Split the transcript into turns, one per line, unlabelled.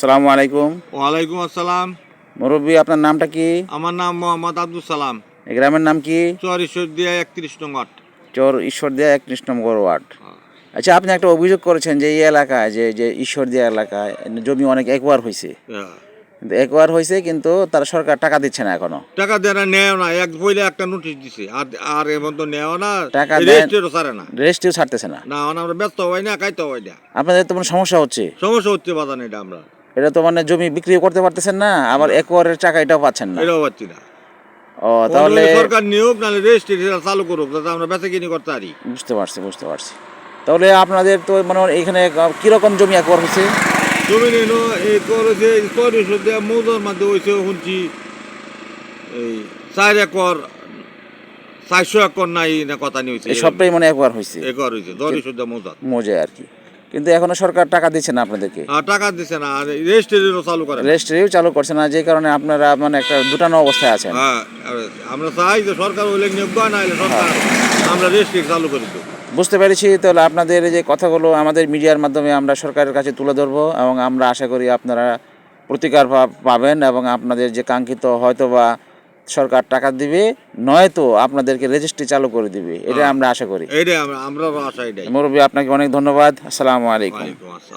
সালামু আলাইকুম।
ওয়ালাইকুম আসসালাম।
মুরব্বী আপনার নামটা কি?
আমার নাম মোহাম্মদ আব্দুল সালাম।
এই গ্রামের নাম কি?
চরিশ্বর দিয়া একত্রিশ নম্বর
চর ঈশ্বরদিয়া একত্রিশ নম্বর ওয়ার্ড। আচ্ছা আপনি একটা অভিযোগ করেছেন যে এই এলাকায় যে যে ঈশ্বরদিয়া এলাকায় জমি অনেক একবার হয়েছে। কিন্তু একবার হয়েছে কিন্তু তারা সরকার টাকা দিচ্ছে না এখনও।
টাকা দেয় না নেও না। এক বইলে একটা নোটিশ দিছে। আর আর এমন তো নেও না
টাকা
রেজিস্ট্রেটও ছাড়ে না।
রেস্টিও ছাড়তেছে না।
না আমরা ব্যস্ত হই না খাইতে হই না।
আপনাদের তো কোনো সমস্যা হচ্ছে?
সমস্যা হচ্ছে বাজান এটা আমরা।
এটা তো মানে জমি বিক্রিও করতে পারতেছেন না আবার একবারের টাকা এটাও পাচ্ছেন না।
এটাও পাচ্ছি না।
ও তাহলে
তাহলে সরকার নিয়োগ নাহলে রেজিস্ট্রেশন চালু করুক যাতে আমরা বেচা কিনি করতে পারি।
বুঝতে পারছি বুঝতে পারছি। তাহলে আপনাদের তো মানে এখানে কীরকম জমি একবার হয়েছে?
জমি নিল এই করেছে চরিশ্বর দিয়া মৌজার মধ্যে হয়েছে শুনছি এই চার একর চারশো একর নাই না কথা নিয়েছে
এই সবটাই মানে একবার হয়েছে।
একবার হয়েছে দিয়া মৌজার।
মজা আর কি। কিন্তু এখনও সরকার টাকা দিচ্ছে না আপনাদেরকে।
টাকা দিচ্ছে না আর রেজিস্ট্রেশনও চালু করে।
রেজিস্ট্রিও চালু করছে না যে কারণে আপনারা মানে একটা দুটানো অবস্থায় আছেন।
হ্যাঁ আমরা চাই যে সরকার ওই নিয়োগ না হলে সরকার আমরা রেজিস্ট্রেশন চালু করে
বুঝতে পেরেছি তাহলে আপনাদের এই যে কথাগুলো আমাদের মিডিয়ার মাধ্যমে আমরা সরকারের কাছে তুলে ধরবো এবং আমরা আশা করি আপনারা প্রতিকার পাবেন এবং আপনাদের যে কাঙ্ক্ষিত হয়তো বা সরকার টাকা দিবে নয়তো আপনাদেরকে রেজিস্ট্রি চালু করে দিবে। এটা আমরা আশা করি।
এইটাই আমরা আমরাও আশা এটাই
মুরব্বী আপনাকে অনেক ধন্যবাদ। আসসালামু আলাইকুম।